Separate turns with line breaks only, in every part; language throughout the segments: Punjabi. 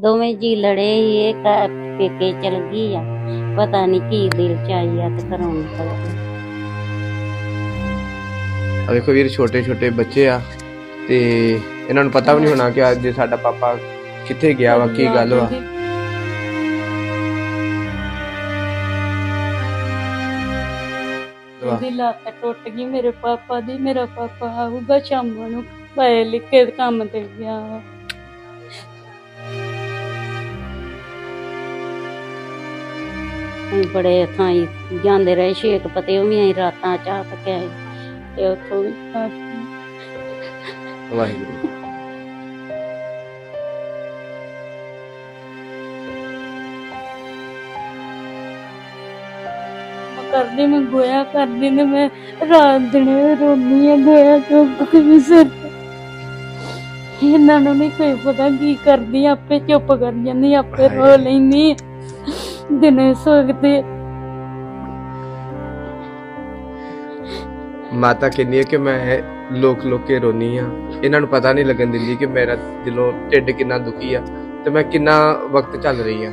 ਦੋਵੇਂ ਜੀ ਲੜੇ ਇਹ ਪੇਕੇ ਚਲ ਗਈ ਆ। ਪਤਾ ਨਹੀਂ ਕੀ ਦਿਲ ਚ ਆਈ ਆ ਤੇ ਘਰੋਂ ਨਿਕਲ ਗਈ।
ਆ ਵੇਖੋ ਵੀਰ ਛੋਟੇ ਛੋਟੇ ਬੱਚੇ ਆ ਤੇ ਇਹਨਾਂ ਨੂੰ ਪਤਾ ਵੀ ਨਹੀਂ ਹੋਣਾ ਕਿ ਅੱਜ ਸਾਡਾ ਪਾਪਾ ਕਿੱਥੇ ਗਿਆ ਵਾ ਕੀ ਗੱਲ ਵਾ।
ਉਹਦੀ ਲੱਤ ਟੁੱਟ ਗਈ ਮੇਰੇ ਪਾਪਾ ਦੀ ਮੇਰਾ ਪਾਪਾ ਆਊਗਾ ਸ਼ਾਮ ਨੂੰ ਪਏ ਲਿਖੇ ਕੰਮ ਤੇ ਗਿਆ ਵਾ।
ਅਸੀਂ ਬੜੇ ਥਾਈ ਜਾਂਦੇ ਰਹੇ ਛੇਕ ਪਤੇ ਉਹ ਵੀ ਅਸੀਂ ਰਾਤਾਂ ਚਾਹ ਆਏ
ਤੇ ਉੱਥੋਂ ਵੀ
ਵਾਹਿਗੁਰੂ।
ਕਰਦੀ ਮੈਂ ਗੋਇਆ ਕਰਦੀ ਨੇ ਮੈਂ ਰਾਤ ਦਿਨੇ ਰੋਣੀ ਆ ਗੋਇਆ ਚੁੱਕ ਕੇ ਸਿਰ। ਇਹਨਾਂ ਨੂੰ ਨਹੀਂ ਕੋਈ ਪਤਾ ਕੀ ਕਰਦੀ ਆਪੇ ਚੁੱਪ ਕਰ ਜਾਂਦੀ ਆਪੇ ਰੋ ਲੈਂਦੀ। ਦਿਨੇ ਸੋਗਦੇ
ਮਾਤਾ ਕਹਿੰਦੀ ਹੈ ਕਿ ਮੈਂ ਲੋਕ ਲੋਕੇ ਰੋਨੀ ਆ। ਇਹਨਾਂ ਨੂੰ ਪਤਾ ਨਹੀਂ ਲੱਗਣ ਦਿੰਦੀ ਕਿ ਮੇਰਾ ਦਿਲੋਂ ਢਿੱਡ ਕਿੰਨਾ ਦੁਖੀ ਆ ਤੇ ਮੈਂ ਕਿੰਨਾ ਵਕਤ ਚੱਲ ਰਹੀ ਆ।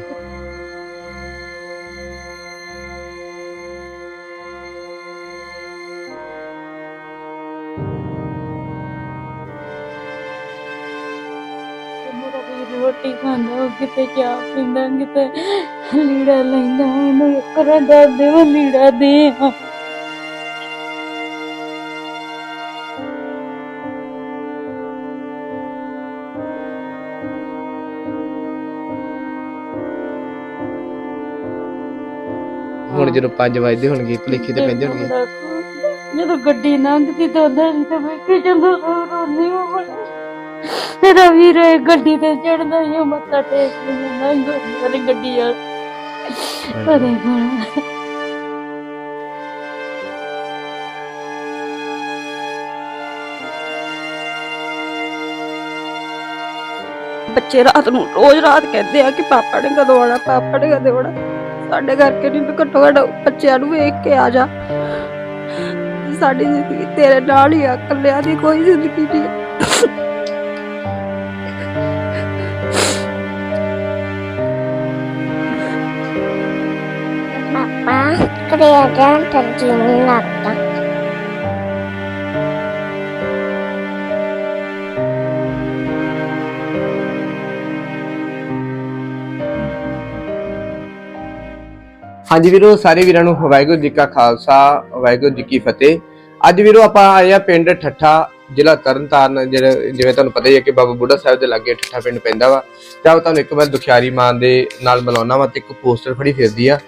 ਰੋਟੀ ਖਾਂਦਾ ਉਹ ਕਿਤੇ ਚਾਹ ਪੀਂਦਾ ਕਿਤੇ ਲੀੜਾ ਲੈਂਦਾ ਉਹਨੂੰ ਕਰਾਂ ਦਾਦੇ ਉਹ ਲੀੜਾ ਦੇ ਆ।
ਹੁਣ ਜਦੋਂ 5 ਵਜੇ ਹੋਣਗੇ ਭਲੇਖੇ ਤੇ ਪੈਂਦੇ ਹੋਣਗੇ।
ਜਦੋਂ ਗੱਡੀ ਲੰਘਦੀ ਤਾਂ ਉਹਦਾ ਹੀ ਤਾਂ ਵੇਖੀ ਜਾਂਦਾ ਰੋਣੀ ਉਹ ਤੇਰਾ ਵੀਰ ਗੱਡੀ ਤੇ ਚੜਦਾ ਹੀ ਮੱਥਾ ਟੇਕ ਕੇ ਗੁਰਦੁਆਰੇ ਗੱਡੀ ਆ। ਉਹਦੇ ਕੋਲ
ਬੱਚੇ ਰਾਤ ਨੂੰ ਰੋਜ਼ ਰਾਤ ਕਹਿੰਦੇ ਆ ਕਿ ਪਾਪਾ ਨੇ ਕਦੋਂ ਆਉਣਾ, ਪਾਪਾ ਨੇ ਕਦੋਂ ਆਉਣਾ। ਸਾਡੇ ਕਰਕੇ ਨਹੀਂ ਵੀ ਘੱਟੋ ਘੱਟ ਬੱਚਿਆਂ ਨੂੰ ਵੇਖ ਕੇ ਆ ਜਾ। ਸਾਡੀ ਜ਼ਿੰਦਗੀ ਤੇਰੇ ਨਾਲ ਹੀ ਆ, ਇਕੱਲਿਆਂ ਦੀ ਕੋਈ ਜ਼ਿੰਦਗੀ ਨਹੀਂ
ਕਰਿਆ ਜਾਂ ਤਰਜੀ
ਹਾਂਜੀ ਵੀਰੋ, ਸਾਰੇ ਵੀਰਾਂ ਨੂੰ ਵਾਹਿਗੁਰੂ ਜੀ ਕਾ ਖਾਲਸਾ, ਵਾਹਿਗੁਰੂ ਜੀ ਕੀ ਫਤਿਹ। ਅੱਜ ਵੀਰੋ ਆਪਾਂ ਆਏ ਆ ਪਿੰਡ ਠੱਠਾ, ਜ਼ਿਲ੍ਹਾ ਤਰਨਤਾਰਨ, ਜਿਹੜਾ ਜਿਵੇਂ ਤੁਹਾਨੂੰ ਪਤਾ ਹੀ ਹੈ ਕਿ ਬਾਬਾ ਬੁੱਢਾ ਸਾਹਿਬ ਦੇ ਲਾਗੇ ਠੱਠਾ ਪਿੰਡ ਪੈਂਦਾ ਵਾ। ਤੇ ਆਪ ਤੁਹਾਨੂੰ ਇੱਕ ਵਾਰ ਦੁਖਿਆਰੀ ਮਾਂ ਦੇ ਨਾਲ ਮਿਲਾਉਣਾ ਵਾ ਤੇ ਇੱਕ ਪੋਸਟਰ ਫੜੀ ਫਿਰਦੀ ਆ।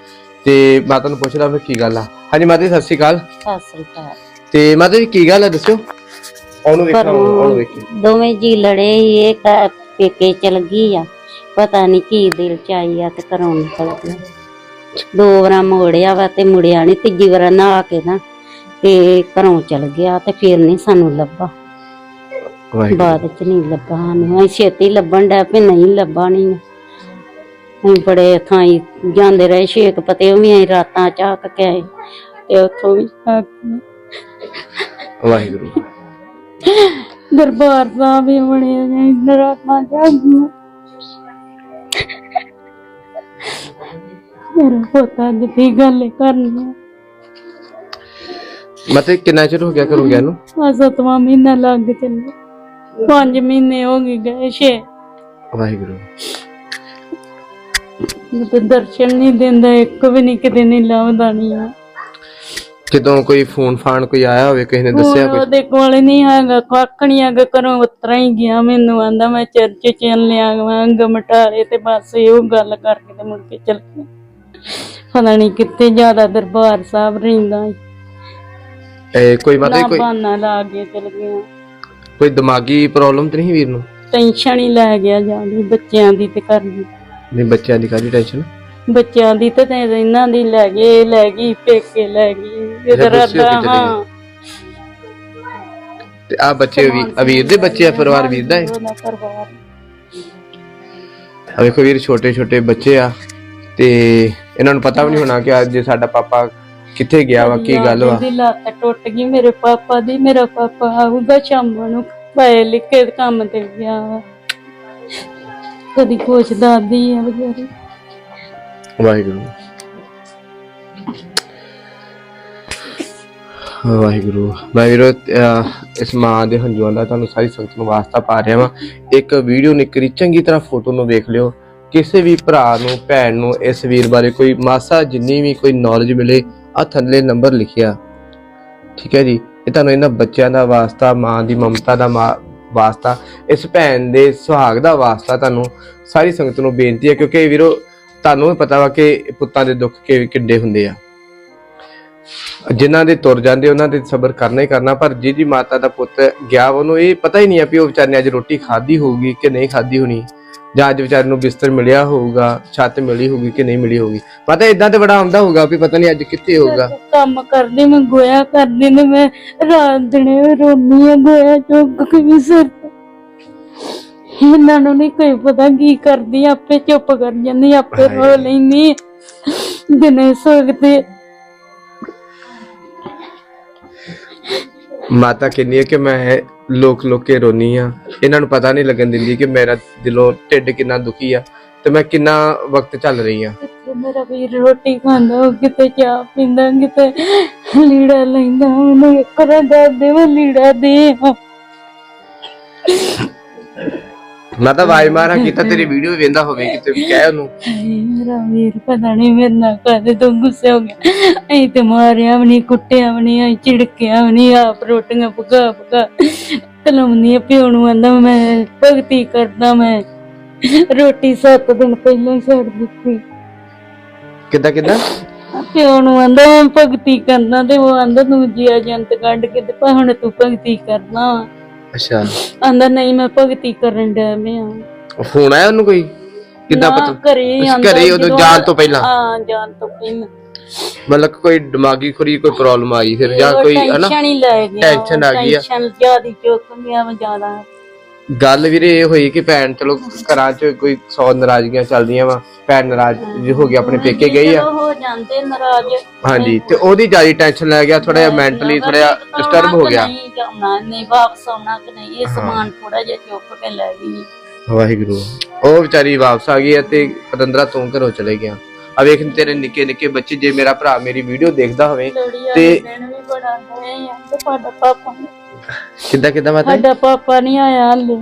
ਤੇ ਮੈਂ ਤੁਹਾਨੂੰ ਪੁੱਛਦਾ ਵੀ ਕੀ ਗੱਲ ਆ। ਹਾਂਜੀ ਮਾਤਾ ਜੀ ਸਤਿ ਸ਼੍ਰੀ ਅਕਾਲ।
ਸਤਿ ਸ੍ਰੀ ਅਕਾਲ।
ਤੇ ਮਾਤਾ ਜੀ ਕੀ ਗੱਲ ਆ ਦੱਸਿਓ? ਉਹਨੂੰ ਵੇਖੋ
ਘਰੋਂ
ਉਹਨੂੰ ਵੇਖੀ।
ਦੋਵੇਂ ਜੀ ਲੜੇ ਸੀ ਇਹ ਘਰ ਪੇਕੇ ਚਲ ਗਈ ਆ। ਪਤਾ ਨਹੀਂ ਕੀ ਦਿਲ ਚ ਆਈ ਆ ਤੇ ਘਰੋਂ ਨਿਕਲ ਗਈ। ਦੋ ਵਾਰਾਂ ਮੋੜਿਆ ਵਾ ਤੇ ਮੁੜਿਆ ਨਹੀਂ ਤੀਜੀ ਵਾਰ ਨਹਾ ਕੇ ਨਾ ਤੇ ਘਰੋਂ ਚਲ ਗਿਆ ਤੇ ਫਿਰ ਨਹੀਂ ਸਾਨੂੰ ਲੱਭਾ।
ਵਾਹਿਗੁਰੂ।
ਬਾਅਦ ਚ ਨਹੀਂ ਲੱਭਾ ਅਸੀਂ ਛੇਤੀ ਲੱਭਣ ਡਿਆ ਪਏ ਨਹੀਂ ਲੱਭਾ ਨਹੀਂ ਅਸੀਂ ਬੜੇ ਥਾਈ ਜਾਂਦੇ ਰਹੇ ਛੇਕ ਪਤੇ ਉਹ ਵੀ ਅਸੀਂ ਰਾਤਾਂ ਚਾਹ ਕੇ ਆਏ
ਤੇ ਉੱਥੋਂ ਵੀ
ਵਾਹਿਗੁਰੂ।
ਦਰਬਾਰ ਸਾਹਿਬ ਵੀ ਬਣਿਆ ਜਾਂ ਨਰਾਤਾ ਜਾਗੀਆਂ ਮੇਰਾ ਪੋਤਾ ਜਿੱਥੇ ਗੱਲ ਕਰਨੀ
ਮਤੇ ਕਿੰਨਾ ਚਿਰ ਹੋ ਗਿਆ ਘਰੋਂ ਗਿਆ ਨੂੰ
ਆ ਸਤਵਾਂ ਮਹੀਨਾ ਲੱਗ ਚੱਲਿਆ। ਪੰਜ ਮਹੀਨੇ ਹੋ ਗਏ ਗਏ ਛੇ।
ਵਾਹਿਗੁਰੂ।
ਤਾਂ ਦਰਸ਼ਨ ਨਹੀਂ ਦਿੰਦਾ ਇੱਕ ਵੀ ਨਹੀਂ ਕਿਤੇ ਨਹੀਂ ਲੱਭਦਾ ਨਹੀਂ ਆ।
ਜਦੋਂ ਕੋਈ ਫੋਨ ਫਾਨ ਕੋਈ ਆਇਆ ਹੋਵੇ ਕਿਸੇ ਨੇ ਦੱਸਿਆ
ਹੁਣ
ਕੁਝ
ਉਹਦੇ ਕੋਲ ਨਹੀਂ ਹੈਗਾ ਕੱਖ ਨਹੀਂ ਹੈਗਾ ਘਰੋਂ ਉਤਰਾ ਹੀ ਗਿਆ ਮੈਨੂੰ ਆਂਦਾ ਮੈਂ ਚਰਚ ਚੱਲਿਆ ਵਾਂਗ ਮਟਾਰੇ ਤੇ ਬਸ ਇਹੋ ਗੱਲ ਕਰਕੇ ਤੇ ਮੁੜ ਕੇ ਚਲ ਗਿਆ। ਪਤਾ ਨਹੀਂ ਕਿੱਥੇ ਜ਼ਿਆਦਾ ਦਰਬਾਰ ਸਾਹਿਬ ਰਹਿੰਦਾ ਈ।
ਇਹ ਕੋਈ ਮਤੇ
ਨਾ
ਕੋਈ
ਬਹਾਨਾ ਲਾ ਕੇ ਚਲ ਗਿਆ।
ਕੋਈ ਦਿਮਾਗੀ ਪ੍ਰੋਬਲਮ ਤੇ ਨਹੀਂ ਵੀਰ ਨੂੰ?
ਟੈਨਸ਼ਨ ਹੀ ਲੈ ਗਿਆ ਜਾਂਦੀ ਬੱਚਿਆਂ ਦੀ ਤੇ ਕਰਦੀ
ਨਹੀਂ ਬੱਚਿਆਂ ਦੀ ਕਾਹਦੀ ਟੈਨਸ਼ਨ
ਬੱਚਿਆਂ ਦੀ ਤੇ ਤੇ ਇਹਨਾਂ ਦੀ ਲੈ ਗਏ ਲੈ ਗਈ ਪੇਕੇ ਲੈ ਗਈ ਅੱਦਾ
ਕਿਤੇ
ਹਾਂ
ਤੇ ਆ ਬੱਚੇ ਵੀ ਅਵੀਰ ਦੇ ਬੱਚੇ ਆ ਪਰਿਵਾਰ ਵੀਰ ਦਾ ਹੈ
ਪਰਿਵਾਰ
ਆ ਵੇਖੋ ਵੀਰ ਛੋਟੇ ਛੋਟੇ ਬੱਚੇ ਆ ਤੇ ਇਹਨਾਂ ਨੂੰ ਪਤਾ ਵੀ ਨਹੀਂ ਹੋਣਾ ਕਿ ਅੱਜ ਸਾਡਾ ਪਾਪਾ ਕਿੱਥੇ ਗਿਆ ਵਾ ਕੀ ਗੱਲ ਵਾ।
ਦੀ ਲੱਤ ਟੁੱਟ ਗਈ ਮੇਰੇ ਪਾਪਾ ਦੀ ਮੇਰਾ ਪਾਪਾ ਆਊਗਾ ਸ਼ਾਮ ਨੂੰ ਪਏ ਲਿਖੇ ਕੰਮ ਤੇ ਗਿਆ ਵਾ। ਕਦੀ ਕੁਛ ਦਾਦੀ ਆ ਵਿਚਾਰੀ।
ਵਾਹਿਗੁਰੂ। ਵਾਹਿਗੁਰੂ। ਮੈਂ ਅਹ, ਇਸ ਮਾਂ ਦੇ ਹੰਝੂਆਂ ਦਾ ਤੁਹਾਨੂੰ ਸਾਰੀ ਸੰਗਤ ਨੂੰ ਵਾਸਤਾ ਪਾ ਰਿਹਾ ਵਾਂ। ਇੱਕ ਵੀਡੀਓ ਨਿਕਰੀ ਚੰਗੀ ਤਰ੍ਹਾਂ ਫੋਟੋ ਨੂੰ ਵੇਖ ਲਿਓ। ਕਿਸੇ ਵੀ ਭਰਾ ਨੂੰ ਭੈਣ ਨੂੰ ਇਸ ਵੀਰ ਬਾਰੇ ਕੋਈ ਮਾਸਾ ਜਿੰਨੀ ਵੀ ਕੋਈ ਨੌਲੇਜ ਮਿਲੇ ਆ ਥੱਲੇ ਨੰਬਰ ਲਿਖਿਆ। ਠੀਕ ਹੈ ਜੀ। ਇਹ ਤੁਹਾਨੂੰ ਇਹਨਾਂ ਬੱਚਿਆਂ ਦਾ ਵਾਸਤਾ ਮਾਂ ਦੀ ਮਮਤਾ ਦਾ ਮਾਂ ਵਾਸਤਾ। ਇਸ ਭੈਣ ਦੇ ਸੁਹਾਗ ਦਾ ਵਾਸਤਾ ਤੁਹਾਨੂੰ ਸਾਰੀ ਸੰਗਤ ਨੂੰ ਬੇਨਤੀ ਹੈ, ਕਿਉਂਕਿ ਵੀਰੋ, ਤੁਹਾਨੂੰ ਵੀ ਪਤਾ ਵਾ ਕਿ ਪੁੱਤਾਂ ਦੇ ਦੁੱਖ ਕਿ ਕਿੱਡੇ ਹੁੰਦੇ ਆ। ਜਿਨ੍ਹਾਂ ਦੇ ਤੁਰ ਜਾਂਦੇ, ਉਹਨਾਂ ਦੇ ਸਬਰ ਕਰਨਾ ਹੀ ਕਰਨਾ, ਪਰ ਜਿਹਦੀ ਮਾਤਾ ਦਾ ਪੁੱਤ ਗਿਆ ਉਹਨੂੰ ਇਹ ਪਤਾ ਹੀ ਨਹੀਂ ਆ ਵੀ ਉਹ ਵਿਚਾਰੇ ਅੱਜ ਰੋਟੀ ਖਾਧੀ ਹੋਊਗੀ ਕਿ ਨਹੀਂ ਖਾਧੀ ਹੋਣੀ। ਜਾਂ ਅੱਜ ਵਿਚਾਰੇ ਨੂੰ ਬਿਸਤਰ ਮਿਲਿਆ ਹੋਊਗਾ ਛੱਤ ਮਿਲੀ ਹੋਊਗੀ ਕਿ ਨਹੀਂ ਮਿਲੀ ਹੋਊਗੀ ਪਤਾ ਇਦਾਂ ਤੇ ਬੜਾ ਆਉਂਦਾ ਹੋਊਗਾ ਵੀ ਪਤਾ ਨਹੀਂ ਅੱਜ ਕਿੱਥੇ ਹੋਊਗਾ
ਕੰਮ ਕਰਦੀ ਮੈਂ ਗੋਇਆ ਕਰਦੀ ਨੇ ਮੈਂ ਰਾਤ ਦਿਨੇ ਰੋਣੀ ਆ ਗੋਇਆ ਚੁੱਕ ਕੇ ਵੀ ਸਿਰ ਤੇ। ਇਹਨਾਂ ਨੂੰ ਨਹੀਂ ਕੋਈ ਪਤਾ ਕੀ ਕਰਦੀ ਆ, ਆਪੇ ਚੁੱਪ ਕਰ ਜਾਂਦੀ ਆਪੇ ਰੋ। ਲੈਂਦੀ। ਦਿਨੇ ਸੋਗਦੇ
ਮਾਤਾ ਕਹਿੰਦੀ ਹੈ ਕਿ ਮੈਂ ਲੋਕ ਲੋਕ ਕੇ ਰੋਨੀ ਆ। ਇਹਨਾਂ ਨੂੰ ਪਤਾ ਨਹੀਂ ਲੱਗਣ ਦਿੰਦੀ ਕਿ ਮੇਰਾ ਦਿਲੋਂ ਢਿੱਡ ਕਿੰਨਾ ਦੁਖੀ ਆ ਤੇ ਮੈਂ ਕਿੰਨਾ ਵਕਤ ਚੱਲ ਰਹੀ ਆ।
ਕਿਤੇ ਮੇਰਾ ਵੀਰ ਰੋਟੀ ਖਾਂਦਾ, ਉਹ ਕਿਤੇ ਚਾਹ ਪੀਂਦਾ, ਕਿਤੇ ਲੀੜਾ ਲੈਂਦਾ, ਉਹਨੂੰ ਇੱਕ ਰਾਂ ਦੇ ਮੈਂ ਲੀੜਾ ਦੇ
ਮੈਂ ਤਾਂ ਵਾਈ ਮਾਰਾਂ ਕੀਤਾ ਤੇਰੀ ਵੀਡੀਓ ਵੇਂਦਾ ਹੋਵੇ ਕਿਤੇ ਵੀ ਕਹਿ ਉਹਨੂੰ।
ਹਾਏ ਮੇਰਾ ਵੀਰ ਪਤਾ ਨਹੀਂ ਮੇਰੇ ਨਾਲ ਕਦੇ ਤੋਂ ਗੁੱਸੇ ਹੋ ਗਿਆ। ਐ ਤੇ ਮਾਰਿਆ ਵੀ ਨਹੀਂ ਕੁੱਟਿਆ ਵੀ ਨਹੀਂ ਐ ਝਿੜਕਿਆ ਵੀ ਨਹੀਂ ਆਪ ਰੋਟੀਆਂ ਪਕਾ ਪਕਾ ਕਲਮਨੀ ਪਿਓ ਨੂੰ ਆਂਦਾ ਮੈਂ ਭਗਤੀ ਕਰਦਾ ਮੈਂ ਰੋਟੀ ਸੱਤ ਦਿਨ ਪਹਿਲਾਂ ਹੀ ਛੱਡ ਦਿੱਤੀ।
ਕਿੱਦਾਂ ਕਿੱਦਾਂ?
ਪਿਓ ਨੂੰ ਆਂਦਾ ਮੈਂ ਭਗਤੀ ਕਰਨਾ ਤੇ ਉਹ ਆਂਦਾ ਤੂੰ ਜੀ ਏਜੰਟ ਕੱਢ ਕੇ ਤੇ ਪਾ ਹੁਣ ਤੂੰ ਭਗਤੀ ਕਰਨਾ
ਅੱਛਾ।
ਆਂਦਾ ਨਹੀਂ ਮੈਂ ਭਗਤੀ ਕਰਨ ਡਿਆ ਮੈਂ
ਫੋਨ ਆਇਆ ਉਹਨੂੰ ਕੋਈ? ਕਿੱਦਾਂ ਪਤਾ?
ਘਰੇ ਹੀ ਆਂਦਾ
ਘਰੇ ਉਦੋਂ ਜਾਣ ਤੋਂ ਪਹਿਲਾਂ?
ਹਾਂ ਜਾਣ ਤੋਂ ਪਹਿਲਾਂ।
ਮਤਲਬ ਕੋਈ ਦਿਮਾਗੀ ਖੁਰੀ ਕੋਈ ਪ੍ਰੋਬਲਮ ਆਈ ਫਿਰ ਜਾਂ ਕੋਈ ਹਨਾ?
ਟੈਨਸ਼ਨ ਹੀ ਲੈ ਗਿਆ
ਟੈਨਸ਼ਨ ਆ ਗਈ ਆ।
ਟੈਨਸ਼ਨ ਜਿਆਦੀ ਚੁੱਕ ਗਿਆ ਮੈਂ ਜ਼ਿਆਦਾ।
ਗੱਲ ਵੀਰੇ ਇਹ ਹੋਈ ਕਿ ਭੈਣ ਚਲੋ ਘਰਾਂ 'ਚ ਕੋਈ 100 ਨਾਰਾਜ਼ਗੀਆਂ ਚੱਲਦੀਆਂ ਵਾ ਭੈਣ ਨਾਰਾਜ਼ ਜਿਹੀ ਹੋ ਗਈ ਆਪਣੇ ਪੇਕੇ ਗਈ ਆ।
ਹੋ ਜਾਂਦੇ ਨਾਰਾਜ਼।
ਹਾਂਜੀ ਤੇ ਉਹਦੀ ਜ਼ਿਆਦਾ ਟੈਨਸ਼ਨ ਲੈ ਗਿਆ ਥੋੜਾ ਜਿਹਾ ਮੈਂਟਲੀ ਥੋੜਾ ਜਿਹਾ ਡਿਸਟਰਬ ਹੋ ਗਿਆ।
ਨਹੀਂ ਜਾਣਾ ਨਹੀਂ ਵਾਪਸ ਆਉਣਾ ਕਿ ਨਹੀਂ ਇਹ ਸਮਾਨ ਥੋੜਾ ਜਿਹਾ ਚੁੱਕ ਕੇ ਲੈ ਗਈ।
ਵਾਹਿਗੁਰੂ। ਉਹ ਵਿਚਾਰੀ ਵਾਪਸ ਆ ਗਈ ਤੇ ਪਤੰਦਰਾ ਤੂੰ ਘਰੋਂ ਚਲੇ ਗਿਆ। ਆ ਵੇਖ ਤੇਰੇ ਨਿੱਕੇ ਨਿੱਕੇ ਬੱਚੇ ਜੇ ਮੇਰਾ ਭਰਾ ਮੇਰੀ ਵੀਡੀਓ ਦੇਖਦਾ ਹੋਵੇ
ਲੋੜੀ
ਤੇ-
ਆ। ਸਾਡਾ ਪਾਪਾ
ਕਿੱਦਾਂ ਕਿੱਦਾਂ ਮਾਤਾ
ਸਾਡਾ ਪਾਪਾ ਨਹੀਂ ਆਇਆ ਹਲੇ।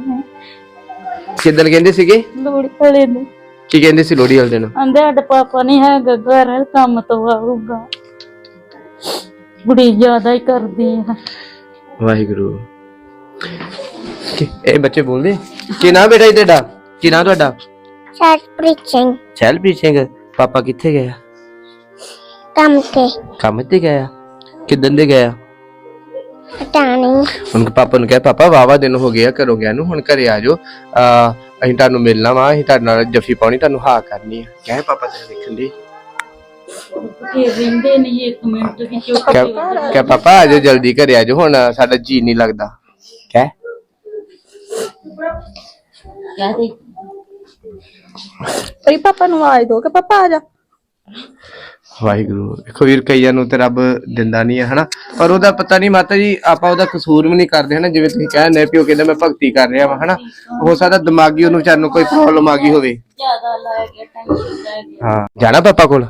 ਕਿੱਦਣ ਕਹਿੰਦੇ ਸੀਗੇ?
ਲੋੜੀ ਵਾਲੇ ਦਿਨ।
ਕੀ ਕਹਿੰਦੇ ਸੀ ਲੋਹੜੀ ਵਾਲੇ ਦਿਨ?
ਆਂਦੇ ਸਾਡਾ ਪਾਪਾ ਨਹੀਂ ਹੈਗਾ ਘਰ ਕੰਮ ਤੋਂ ਆਊਗਾ। ਬੜੀ ਜ਼ਿਆਦਾ ਹੀ ਕਰਦੀ ਆ।
ਵਾਹਿਗੁਰੂ। ਕੀ- ਇਹ ਬੱਚੇ ਬੋਲਦੇ? ਕੀ ਨਾਮ ਬੇਟਾ ਜੀ ਤੁਹਾਡਾ ਕੀ ਨਾਮ ਤੁਹਾਡਾ?
ਸਿੰਘ।
ਸ਼ੈਲਪ੍ਰੀਤ ਸਿੰਘ। ਪਾਪਾ ਕਿੱਥੇ ਗਿਆ
ਕੰਮ ਤੇ।
ਕੰਮ ਤੇ ਗਿਆ ਕਿਦਨ ਦੇ ਗਿਆ
ਪਤਾ ਨਹੀਂ।
ਹੁਣ ਪਾਪਾ ਨੂੰ ਕਿਹਾ ਪਾਪਾ ਵਾਵਾ ਦਿਨ ਹੋ ਗਿਆ ਘਰੋਂ ਗਿਆ ਨੂੰ ਹੁਣ ਘਰੇ ਆ ਜਾਓ। ਆ ਅਸੀਂ ਤੁਹਾਨੂੰ ਮਿਲਣਾ ਵਾ ਅਸੀਂ ਤੁਹਾਡੇ ਨਾਲ ਜੱਫੀ ਪਾਉਣੀ ਤੁਹਾਨੂੰ ਹਾਂ ਕਰਨੀ ਹੈ ਕਹੇ ਪਾਪਾ ਤੇਰੇ ਦੇਖਣ ਦੀ?
ਇਹ ਰਹਿੰਦੇ ਨਹੀਂ ਇੱਕ ਮਿੰਟ ਵੀ ਚੁੱਪ
ਕਹਿ ਕਹਿ ਪਾਪਾ ਆ ਜਾਓ ਜਲਦੀ ਘਰੇ ਆ ਜਾਓ ਹੁਣ ਸਾਡਾ ਜੀ ਨਹੀਂ ਲੱਗਦਾ। ਕਹਿ
ਕਹਦੇ
ਤੇਰੀ ਪਾਪਾ ਨੂੰ ਆਵਾਜ਼ ਦੋ ਕਿ ਪਾਪਾ ਆ ਜਾ।
ਵਾਹਿਗੁਰੂ ਦੇਖੋ ਵੀਰ ਕਈਆਂ ਨੂੰ ਤੇ ਰੱਬ ਦਿੰਦਾ ਨਹੀਂ ਹੈ ਹਨਾ? ਪਰ ਉਹਦਾ ਪਤਾ ਨਹੀਂ ਮਾਤਾ ਜੀ ਆਪਾਂ ਉਹਦਾ ਕਸੂਰ ਵੀ ਨਹੀਂ ਕਰਦੇ ਹਨਾ? ਜਿਵੇਂ ਤੁਸੀਂ ਕਹਿੰਦੇ ਪਿਓ ਕਹਿੰਦਾ ਮੈਂ ਭਗਤੀ ਕਰ ਰਿਹਾ ਵਾਂ ਹਨਾ? ਹੋ ਸਕਦਾ ਦਿਮਾਗੀ ਉਹਨੂੰ ਵਿਚਾਰ ਨੂੰ ਕੋਈ ਪ੍ਰੋਬਲਮ ਆ ਗਈ ਹੋਵੇ।
ਜ਼ਿਆਦਾ ਲੈ ਗਿਆ ਟੈਨਸ਼ਨ ਲੈ ਗਿਆ।
ਹਾਂ। ਜਾਣਾ ਪਾਪਾ ਕੋਲ?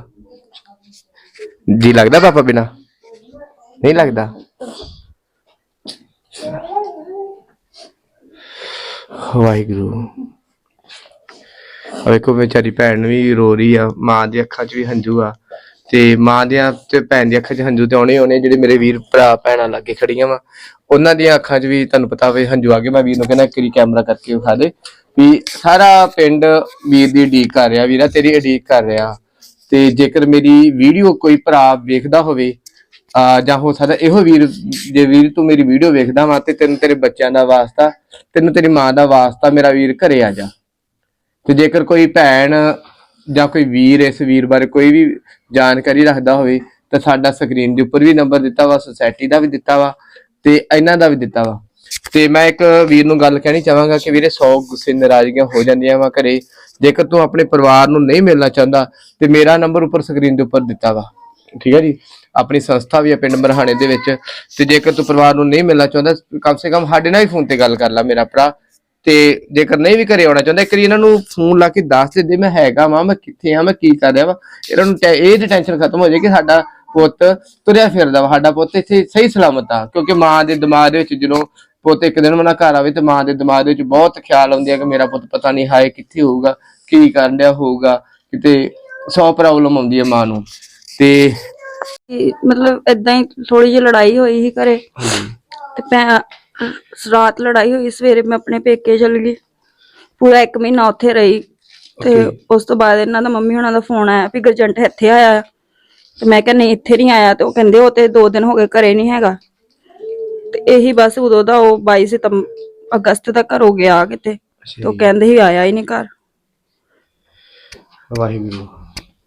ਜੀ ਲੱਗਦਾ ਪਾਪਾ ਬਿਨਾ? ਨਹੀਂ ਲੱਗਦਾ? ਵਾਹਿਗੁਰੂ। ਆ ਵੇਖੋ, ਵਿਚਾਰੀ ਭੈਣ ਵੀ ਰੋ ਰਹੀ ਆ, ਮਾਂ ਦੀ ਅੱਖਾਂ 'ਚ ਵੀ ਹੰਝੂ ਆ। ਤੇ ਮਾਂ ਦੀਆਂ ਤੇ ਭੈਣ ਦੀਆਂ ਅੱਖਾਂ 'ਚ ਹੰਝੂ ਤੇ ਆਉਣੇ ਆਉਣੇ ਜਿਹੜੇ ਮੇਰੇ ਵੀਰ ਭਰਾ ਭੈਣਾਂ ਲਾਗੇ ਖੜੀਆਂ ਵਾ, ਉਹਨਾਂ ਦੀਆਂ ਅੱਖਾਂ 'ਚ ਵੀ ਤੁਹਾਨੂੰ ਪਤਾ ਹੋਵੇ ਹੰਝੂ ਆ ਗਏ। ਮੈਂ ਵੀਰ ਨੂੰ ਕਹਿੰਦਾ ਕਿਰੀ ਕੈਮਰਾ ਕਰਕੇ ਵਿਖਾ ਦੇ ਵੀ ਸਾਰਾ ਪਿੰਡ ਵੀਰ ਦੀ ਉਡੀਕ ਕਰ ਰਿਹਾ, ਵੀਰਾ ਤੇਰੀ ਉਡੀਕ ਕਰ ਰਿਹਾ। ਤੇ ਜੇਕਰ ਮੇਰੀ ਵੀਡੀਓ ਕੋਈ ਭਰਾ ਵੇਖਦਾ ਹੋਵੇ ਜਾਂ ਹੋ ਸਕਦਾ ਇਹੋ ਵੀਰ, ਜੇ ਵੀਰ ਤੂੰ ਮੇਰੀ ਵੀਡੀਓ ਵੇਖਦਾ ਵਾ ਤੇ ਤੈਨੂੰ ਤੇਰੇ ਬੱਚਿਆਂ ਦਾ ਵਾਸਤਾ, ਤੈਨੂੰ ਤੇਰੀ ਮਾਂ ਦਾ ਵਾਸਤਾ ਮੇਰਾ ਵੀਰ ਘਰੇ ਆ ਜਾ। ਤੇ ਜੇਕਰ ਕੋਈ ਭੈਣ ਜਾਂ ਕੋਈ ਵੀਰ ਇਸ ਵੀਰ ਬਾਰੇ ਕੋਈ ਵੀ ਜਾਣਕਾਰੀ ਰੱਖਦਾ ਹੋਵੇ, ਤਾਂ ਸਾਡਾ ਸਕਰੀਨ ਦੇ ਉੱਪਰ ਵੀ ਨੰਬਰ ਦਿੱਤਾ ਵਾ, ਸੁਸਾਇਟੀ ਦਾ ਵੀ ਦਿੱਤਾ ਵਾ, ਤੇ ਇਹਨਾਂ ਦਾ ਵੀ ਦਿੱਤਾ ਵਾ। ਤੇ ਮੈਂ ਇੱਕ ਵੀਰ ਨੂੰ ਗੱਲ ਕਹਿਣੀ ਚਾਹਾਂਗਾ ਕਿ ਵੀਰੇ 100 ਗੁੱਸੇ ਨਾਰਾਜ਼ਗੀਆਂ ਹੋ ਜਾਂਦੀਆਂ ਵਾ ਘਰੇ। ਜੇਕਰ ਤੂੰ ਆਪਣੇ ਪਰਿਵਾਰ ਨੂੰ ਨਹੀਂ ਮਿਲਣਾ ਚਾਹੁੰਦਾ, ਤੇ ਮੇਰਾ ਨੰਬਰ ਉੱਪਰ ਸਕਰੀਨ ਦੇ ਉੱਪਰ ਦਿੱਤਾ ਵਾ। ਠੀਕ ਹੈ ਜੀ? ਆਪਣੀ ਸੰਸਥਾ ਵੀ ਆ ਪਿੰਡ ਮਰਹਾਣੇ ਦੇ ਵਿੱਚ। ਤੇ ਜੇਕਰ ਤੂੰ ਪਰਿਵਾਰ ਨੂੰ ਨਹੀਂ ਮਿਲਣਾ ਚਾਹੁੰਦਾ, ਕਮ ਸੇ ਕਮ ਸਾਡੇ ਨਾਲ ਹੀ ਫੋਨ ਤੇ ਗੱਲ ਕਰ ਲੈ ਮੇਰਾ ਭਰਾ। ਤੇ ਜੇਕਰ ਨਹੀਂ ਵੀ ਘਰੇ ਆਉਣਾ ਚਾਹੁੰਦਾ ਇੱਕ ਵਾਰੀ ਇਹਨਾਂ ਨੂੰ ਫੋਨ ਲਾ ਕੇ ਦੱਸ ਦੇ ਦੇ ਮੈਂ ਹੈਗਾ ਵਾਂ ਮੈਂ ਕਿੱਥੇ ਆ ਮੈਂ ਕੀ ਕਰ ਰਿਹਾ ਵਾ। ਇਹਨਾਂ ਨੂੰ ਇਹ ਦੀ ਟੈਨਸ਼ਨ ਖਤਮ ਹੋ ਜਾਏ ਕਿ ਸਾਡਾ ਪੁੱਤ ਤੁਰਿਆ ਫਿਰਦਾ ਵਾ ਸਾਡਾ ਪੁੱਤ ਇੱਥੇ ਸਹੀ ਸਲਾਮਤ ਆ ਕਿਉਂਕਿ ਮਾਂ ਦੇ ਦਿਮਾਗ ਦੇ ਵਿੱਚ ਜਦੋਂ ਪੁੱਤ ਇੱਕ ਦਿਨ ਮਨਾ ਘਰ ਆਵੇ ਤੇ ਮਾਂ ਦੇ ਦਿਮਾਗ ਦੇ ਵਿੱਚ ਬਹੁਤ ਖਿਆਲ ਆਉਂਦੇ ਆ ਕਿ ਮੇਰਾ ਪੁੱਤ ਪਤਾ ਨਹੀਂ ਹਾਏ ਕਿੱਥੇ ਹੋਊਗਾ ਕੀ ਕਰਨ ਡਿਆ ਹੋਊਗਾ ਕਿਤੇ 100 ਪ੍ਰੋਬਲਮ ਆਉਂਦੀ ਹੈ ਮਾਂ ਨੂੰ। ਤੇ
ਮਤਲਬ ਇਦਾਂ ਹੀ ਥੋੜੀ ਜਿਹੀ ਲੜਾਈ ਹੋਈ ਸੀ ਘਰੇ। ਤੇ ਮੈਂ ਰਾਤ ਲੜਾਈ ਹੋਈ ਸਵੇਰੇ ਮੈਂ ਆਪਣੇ ਪੇਕੇ ਚਲ ਗਈ। ਪੂਰਾ 1 ਮਹੀਨਾ ਉੱਥੇ ਰਹੀ। ਤੇ ਉਸ ਤੋਂ ਬਾਅਦ ਇਹਨਾਂ ਦਾ ਮੰਮੀ ਹੁਣਾਂ ਦਾ ਫੋਨ ਆਇਆ ਵੀ ਗਰਜੰਟ ਇੱਥੇ ਆਇਆ। ਤੇ ਮੈਂ ਕਿਹਾ ਨਹੀਂ ਇੱਥੇ ਨਹੀਂ ਆਇਆ। ਤੇ ਉਹ ਕਹਿੰਦੇ ਉਹ ਤੇ 2 ਦਿਨ ਹੋ ਗਏ ਘਰੇ ਨਹੀਂ ਹੈਗਾ। ਤੇ ਇਹੀ ਬਸ ਉਦੋਂ ਦਾ ਉਹ 22 ਸਤੰਬਰ ਅਗਸਤ ਤੱਕ ਘਰੋਂ ਗਿਆ ਕਿਤੇ। ਤੇ ਉਹ ਕਹਿੰਦੇ ਹੀ ਆਇਆ ਹੀ ਨਹੀਂ ਘਰ।
ਵਾਹਿਗੁਰੂ।